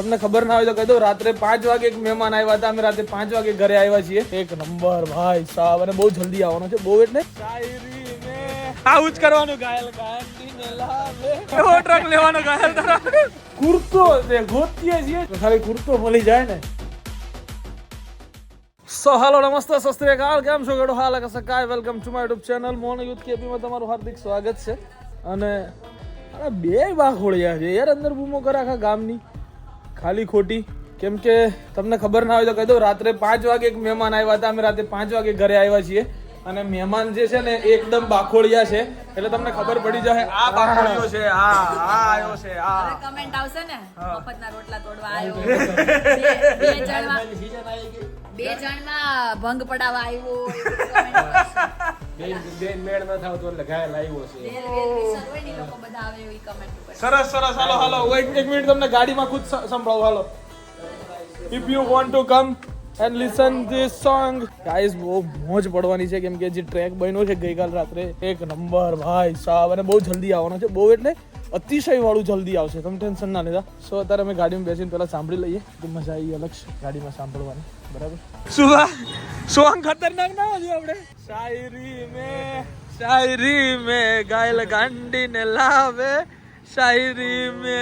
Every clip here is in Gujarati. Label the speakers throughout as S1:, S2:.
S1: તમને ખબર ના હોય તો કહી દઉં રાત્રે પાંચ વાગે એક મહેમાન આવ્યા હતા. અમે રાત્રે પાંચ વાગે ઘરે આવ્યા છીએ. એક નંબર ભાઈ સાહેબ અને બહુ જલ્દી આવવાનો છે બહુ એટલે. આવું જ કરવાનું ઘાયલ એવો ટ્રક લેવાનો ઘાયલ કુર્તો ગોતીએ છીએ. ખાલી કુર્તો મળી જાય ને. સો હાલો નમસ્તે સસ્ત્રીકાલ કેમ છો? ગડો હાલ સકાય welcome to my YouTube channel મોન યુથ કેપીમાં તમારું હાર્દિક સ્વાગત છે. અને અરે બે વાઘોળિયા છે યાર અંદર બૂમો કરે આખા ગામની. ખાલી ખોટી. કેમ કે તમને ખબર ના હોય તો કહી દઉં રાત્રે પાંચ વાગે એક મહેમાન આવ્યા હતા. અમે રાત્રે પાંચ વાગે ઘરે આવ્યા છીએ. અને મહેમાન જે છે ને એકદમ બાખોડિયા છે. એટલે તમને ખબર પડી જશે આ બાખોડિયો છે આ આ આવ્યો છે આ.
S2: કમેન્ટ આવશે ને મફતના રોટલા તોડવા આવ્યો. બે- બે જણમાં બે જણમાં ભંગ પડાવવા આવ્યો.
S1: સરસ સરસ હાલો હાલો એક એક મિનિટ તમને ગાડીમાં ખુદ સંભળાવું હાલો. If you want to come and listen this song guys બહુ મોજ પડવાની છે કેમ કે જે ટ્રેક બન્યો છે ગઈકાલ રાત્રે એક નંબર ભાઈ સાહેબ અને બહુ જલ્દી આવવાનો છે. બહુ એટલે અતિશય વાળું જલ્દી આવશે. તમે ટેન્શન ના લેતા. સો અત્યારે અમે ગાડીમાં બેસીને પહેલાં સાંભળી લઈએ. તો મજા આવી અલગ ગાડીમાં સાંભળવાની. બરાબર? શું સોંગ ખતરનાક ના હોય આપણે? શાયરી મે શાયરી મે ગાયલ ગાંડીને લાવે. શાયરી મે.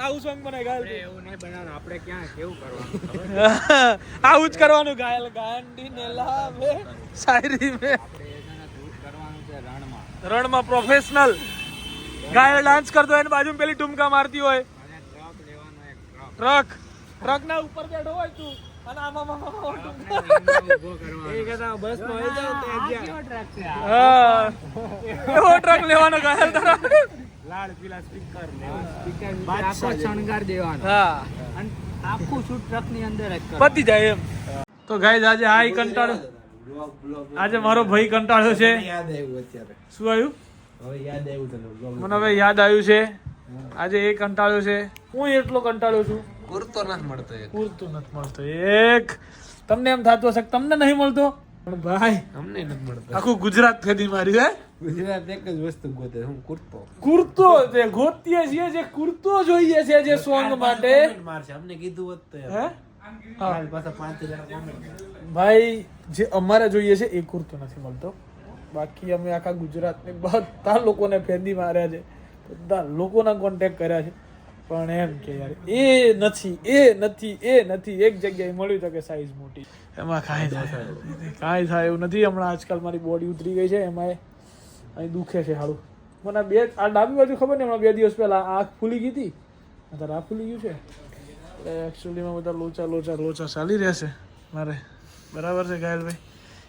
S1: આવું સોંગ બનાય ગાયલ
S3: એવું નહીં બનાવવાનું. આપણે ક્યાં કેવું કરવાનું?
S1: આવું જ કરવાનું. ગાયલ ગાંડીને લાવે. શાયરી મે.
S3: રણમાં.
S1: રણમાં પ્રોફેશનલ ગાયલ ડાન્સ કરતો હોય બાજુ પેલી ટુમકા મારતી હોય.
S3: ટ્રક ટ્રક
S1: ટ્રક ટ્રક ના ઉપર બેઠો હોય તું.
S3: તો ટ્રક છે
S1: હા. એવો ટ્રક લેવાનો ગાયલ તારા
S3: લાલ પીલા સ્પીકર સ્પીકર આખો શણગાર દેવાનો.
S1: હા.
S3: અને આખું શૂટ ટ્રકની અંદર
S1: પતી જાય એમ. તો ગાય આજે આ કંટાળો. આજે મારો ભાઈ કંટાળ્યો છે.
S4: યાદ આવ્યું અત્યારે.
S1: શું આવ્યું?
S4: હવે યાદ આવ્યું
S1: મને હવે યાદ આવ્યું છે. આજે એ કંટાળ્યો છે. હું એટલો કંટાળ્યો છું.
S4: પૂરતો નથી મળતો
S1: પૂરતો નથી મળતો. એક. તમને એમ થતું હશે તમને નહીં મળતો? પણ ભાઈ
S4: અમને નથી મળતો.
S1: આખું ગુજરાત ફેદી મારી હે?
S4: ગુજરાત એક જ વસ્તુ ગોતે હું કુર્તો.
S1: કુર્તો જે ગોતીએ છીએ જે કુર્તો જોઈએ છે જે સોંગ માટે.
S4: મારશે અમને કીધું હોત તો
S1: હે. ભાઈ જે અમારે જોઈએ છે એ કુર્તો નથી મળતો. બાકી અમે આખા ગુજરાતને બધા લોકોને ફેંદી માર્યા છે. બધા લોકોના કોન્ટેક કર્યા છે. પણ એમ કે યાર એ નથી એ નથી એ નથી. એક જગ્યાએ મળ્યું તો કે સાઈઝ મોટી. એમાં કાંઈ થાય કાંઈ થાય એવું નથી. હમણાં આજકાલ મારી બોડી ઉતરી ગઈ છે એમાં અહીં દુખે છે હારું મને બે આ ડાબી બાજુ ખબર નહીં હમણાં બે દિવસ પહેલાં આંખ ફૂલી ગઈ હતી. અત્યારે આ ફૂલી ગયું છે. એટલે એકચ્યુઅલીમાં બધા લોચા લોચા લોચા ચાલી રહેશે મારે બરાબર છે ઘાયલભાઈ?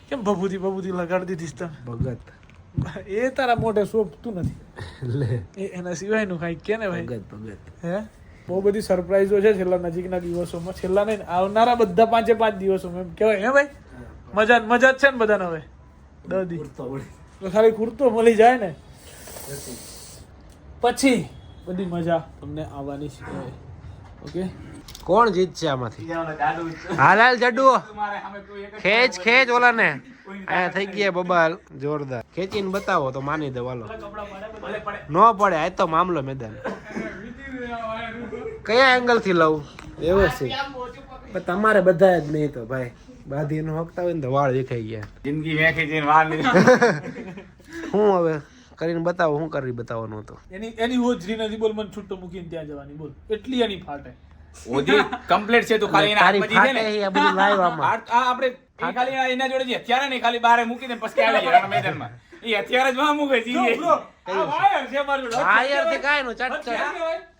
S1: કેમ ભભૂતિ ભભૂતિ લગાડી દીધી તમે
S4: ભગત.
S1: એ તારા મોઢે શોભતું નથી.
S4: લે.
S1: એ એના સિવાયનું કાંઈક કે ને ભાઈ?
S4: ભગત ભગત.
S1: હે? બહુ બધી સરપ્રાઈઝો છે છેલ્લા નજીકના દિવસોમાં. છેલ્લા નહીં આવનારા બધા પાંચે પાંચ દિવસોમાં એમ કહેવાય હે ભાઈ? મજા મજા જ છે ને બધાને હવે? દદી તો ખાલી કુર્તો મળી જાય ને? પછી બધી મજા તમને આવવાની છે. ઓકે?
S4: કોણ જીતશે આમાંથી? હાલ હાલ જડુ ખેંચ ખેંચ ઓલા ને અહીંયા થઈ ગયા બબાલ જોરદાર. ખેંચીને બતાવો તો માની દે વાલો. ન પડે આ તો મામલો મેદાન. કયા એંગલથી લઉં વ્યવસ્થિત પણ તમારે બધા જ નહીં તો ભાઈ. બાધી નો હકતા હોય ને તો વાળ દેખાઈ ગયા.
S3: જિંદગી વેખી જઈને વાળ નહીં.
S4: હું હવે કરીને બતાવો હું કરી બતાવવાનું હતું?
S1: એની એની હોજરી નથી બોલ મને છૂટો મૂકીને ત્યાં જવાની બોલ. એટલી એની ફાટે.
S5: ઓધી કમ્પ્લીટ છે તું ખાલી એના હાથમાં જે છે ને
S4: આ બધું લાઈવ આમાં.
S5: આ આપણે એ ખાલી એના- એના જોડે જે હથિયાર ને ખાલી બારે મૂકી દે પછી આવી જાય મેદાનમાં. એ હથિયાર જ માં મૂકે છે
S1: આ વાયર છે મારું
S4: વાયરથી કાય નો ચટ ચટ?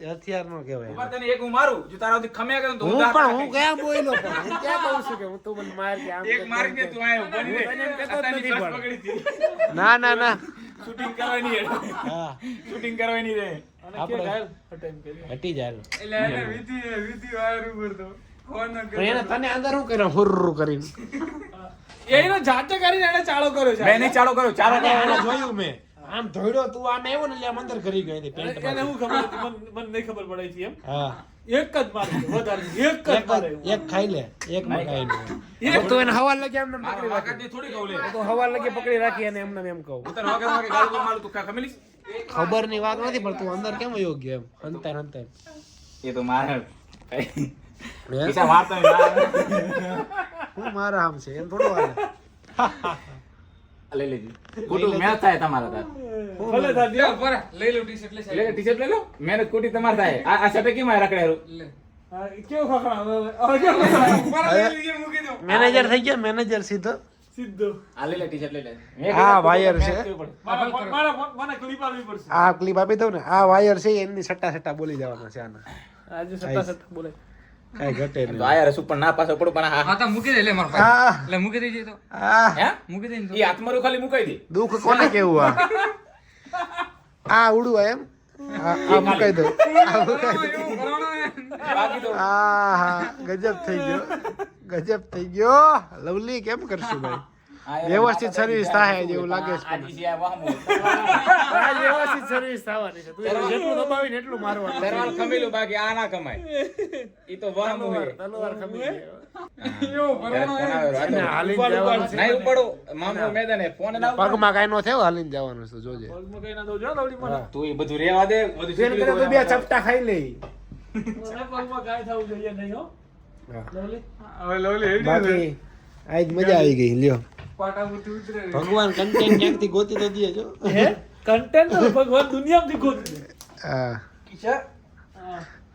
S4: હથિયાર નો કહેવાય.
S5: ઉપર તને એક હું મારું જો તારા સુધી ખમે કરે તો
S4: હું પણ હું. કયા બોયલો પણ? ક્યાં કહું છું કે હું તો મને માર કે આમ
S5: એક મારી દે તું આયો બની
S4: તને કહેતો નથી પણ.
S5: પકડી
S4: ના ના ના.
S5: શૂટિંગ કરવાની
S4: હા.
S5: શૂટિંગ કરવાની રહે
S1: હટે
S4: જાય તને અંદર શું કર્યું? હુર્રુ કરીને.
S1: એનો જાતે કરીને એને ચાળો કર્યો છે.
S5: મેં નહીં કર્યો. ચાલુ કર્યો.
S4: જોયું મેં. આમ ધોડ્યો તું આમ આવ્યો ને એટલે અંદર કરી ગઈ હતી પેન્ટ
S1: એને હું ખબર હતી? મને મને નહીં ખબર પડાઈ હતી એમ.
S4: હા.
S1: એક જ મારે વધારે એક જ મારે
S4: એક ખાઈ લે. એક માં ખાઈ લે. તો એને હવા લગી એમને પકડી
S5: વાકાત થોડી કહું લે.
S4: તો હવા લગે પકડી રાખી અને એમને એમ કહું.
S5: હું વાગે વાગે ગાળું મારું તું ખા
S4: ખબરની વાત નથી પણ તું અંદર કેમ વયો ગયો એમ? અંતર અંતર.
S5: એ તો મારે
S4: હું? મારા. આમ છે એમ થોડું હાલે.
S5: લઈ લેજો. ખોટું મહેનત થાય તમારા તાર
S1: ભલે થા દ્યો.
S3: લઈ લો ટી-શર્ટ લઈ
S5: લે ટી-શર્ટ લઈ લો. મહેનત ખોટી તમારે થાય. આ આ શર્ટ કેમ આ
S1: કેવું ખખડા હવે કેવું
S4: મેનેજર થઈ ગયા મેનેજર સીધો.
S1: સીધો.
S5: આ લે ટી-શર્ટ લઈ લે.
S4: આ વાયર છે.
S1: મારા ફોન- મારા ફોન- મને ક્લિપ આપવી પડશે.
S4: આ ક્લિપ આપી દઉં ને. આ વાયર છે એની સટ્ટા સટ્ટા બોલી જવાના છે આના.
S1: આજે સત્તા સત્તા બોલે.
S4: કઈ ઘટે નહીં.
S5: આ યાર ના પાછો પડું પણ
S3: હા તો મૂકી દે લે મારો એટલે મૂકી દેજે તો.
S4: આ
S5: હે?
S3: મૂકી દે ને તો.
S5: ઈ ખાલી મુકાઈ દે.
S4: દુઃખ કોને કેવું આ? આ ઉડવા એમ? આ આ મુકાઈ દઉં. આ મુકાઈ દો આ હા. ગજબ થઈ ગયો. ગજબ થઈ ગયો. લવલી કેમ કરશું ભાઈ? વ્યવસ્થિત સર્વિસ થાય જેવું લાગે છે
S1: વ્યવસ્થિત સર્વિસ થવાની છે. તું જેટલું દબાવીને એટલું મારવાનું
S5: તરવાર ખમેલું બાકી આ ના કમાય. ઈ તો વહમ હોય.
S1: તલવાર ખમી.
S4: પગમાં કાંઈ નો થયો હાલીને જવાનું છે જોજે.
S1: પગમાં કઈ ના દઉં જો લવડી મને.
S5: તું એ બધું રેવા દે.
S4: બે ચપટા ખાઈ લે
S1: પગમાં કાંઈ થવું જોઈએ નહીં હો.
S4: બાકી આજ મજા આવી ગઈ લ્યો. ભગવાન કન્ટેન્ટ ક્યાંકથી ગોતી તો દે જો.
S1: હે? કન્ટેન્ટ તો ભગવાન દુનિયામાંથી ગોતી
S4: હા.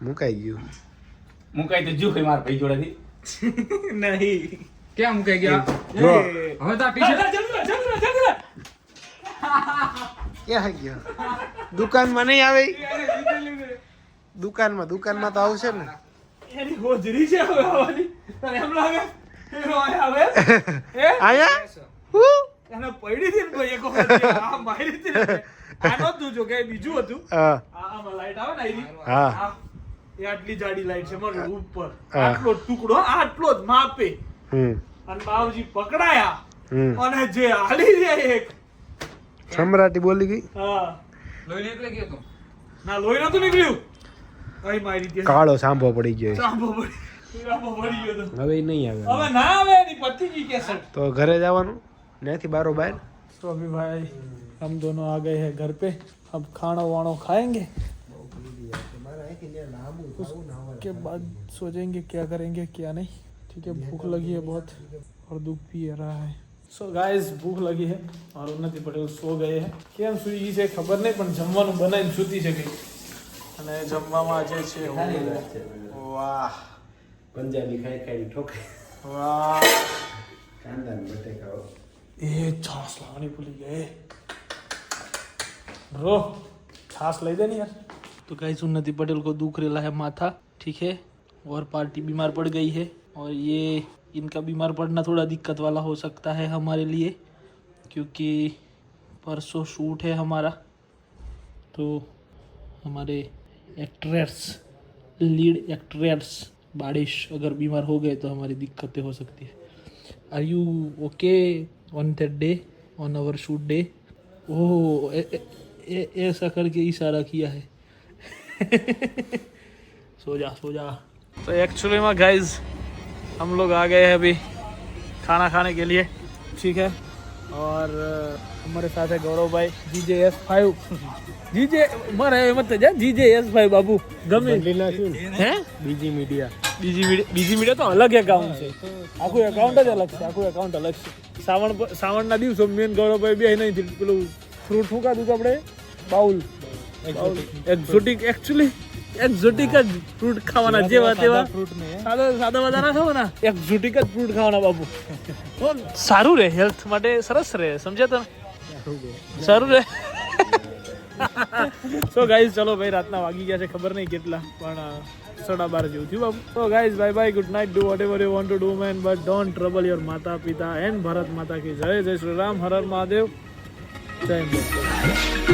S4: મુકાઈ ગયું.
S5: મુકાઈ તો જો હોય મારા ભાઈ જોડેથી.
S1: નહીં.
S3: ક્યાં મુકાઈ ગયા?
S4: જો.
S3: હવે તો ટીશર્ટ
S1: જલ્દી જલ્દી જલ્દી.
S4: ક્યાં ગયો? દુકાનમાં નહીં આવે? દુકાનમાં દુકાનમાં તો આવશે ને.
S1: એની હોજરી છે હવે આવવાની. તને એમ લાગે? એનો અહીંયા આવે? હે?
S4: આયા? હું?
S1: એને પડી હતી ને ભાઈ એક વખત. આ મારી હતી આનો તું. જો કે બીજું હતું.
S4: હા.
S1: આ આમાં લાઈટ આવે ને આયરી.
S4: હા.
S1: એ આટલી જાડી લાઈટ છે મારું ઉપર. આટલો ટુકડો આટલો જ માપે.
S4: હમ.
S1: અને બાવજી પકડાયા.
S4: હમ.
S1: અને જે હાલી જાય એક.
S4: સમ્રાટી બોલી ગઈ?
S1: હા.
S3: લોહી નીકળી ગયો તો
S1: ના લોહી નતું નીકળ્યું.
S4: કાળો સાંભો પડી ગયો
S1: સાંભો પડી સાંભો પડી ગયો તો
S4: હવે ઈ નહીં આવે
S1: હવે ના આવે એની પતિ ગઈ કેસેટ
S4: તો ઘરે જવાનું ત્યાંથી બારો બાર
S1: तो अभी भाई हम दोनों आ गए हैं घर पे अब खाना वाणा खाएंगे उसके बाद सोचेंगे क्या करेंगे क्या नहीं ठीक है भूख लगी है बहुत और दुख भी रहा है સો ગાઈઝ ભૂખ લગી છે और ઉન્નતિ પટેલ સો ગયે છે કેમ સુઈ ગઈ છે ખબર નહીં પણ જમવાનું બનાવીને સૂતી છે ગઈ અને જમવામાં આજે છે ઓહ, વાહ
S4: પંજાબી ખાઈ ખાઈ ઠોકે
S1: વાહ
S4: કાંદા ને બટેકાઓ
S1: ये छाछ लानी भूल गए ब्रो छाछ ले देनी यार तो गाइस उन्नति पटेल को दुख रेला है माथा ठीक है और पार्टी बीमार पड़ गई है और ये इनका बीमार पड़ना थोड़ा दिक्कत वाला हो सकता है हमारे लिए क्योंकि परसों शूट है हमारा तो हमारे एक्ट्रेस, लीड एक्ट्रेस बारिश अगर बीमार हो गए तो हमारी दिक्कतें हो सकती है। Are you okay on that day on our shoot day oh ऐसा करके इशारा किया है। सो जा सो जा तो एक्चुअली में गाइज़ हम लोग आ गए हैं अभी खाना खाने के लिए। ठीक है? और અમારી સાથે ગૌરવભાઈ જીજે એસ ફાઈવ. જીજે મારે એમ જ જાય. જીજે એસ ફાઈવ બાબુ. ગમે. હે?
S4: બીજી મીડિયા
S1: બીજી મીડિયા બીજી મીડિયા તો અલગ એકાઉન્ટ છે. આખું એકાઉન્ટ જ અલગ છે. આખું એકાઉન્ટ અલગ છે. શ્રાવણ શ્રાવણના દિવસો મેન ગૌરવભાઈ બે નહીં પેલું ફ્રૂટ શું ખાધું આપણે. બાઉલ. એક્ઝોટિક એકચ્યુઅલી એક્ઝોટિક જ ફ્રૂટ ખાવાના જેવા તેવા. સાદા સાદા વધારા ખાવાના. એક્ઝોટિક જ ફ્રૂટ ખાવાના બાપુ સારું રહે હેલ્થ માટે સરસ રહે સમજ્યા તને સારું રહે સો ગાઈઝ ચલો ભાઈ, રાતના વાગી ગયા છે, ખબર નહીં કેટલા, પણ સાડા બાર જેવું થયું. Babu so guys bye bye good night do whatever you want to do man but don't trouble your માતા પિતા એન્ડ ભારત માતા કી જય જય શ્રી રામ, હર હર મહાદેવ, જય હિન્દ.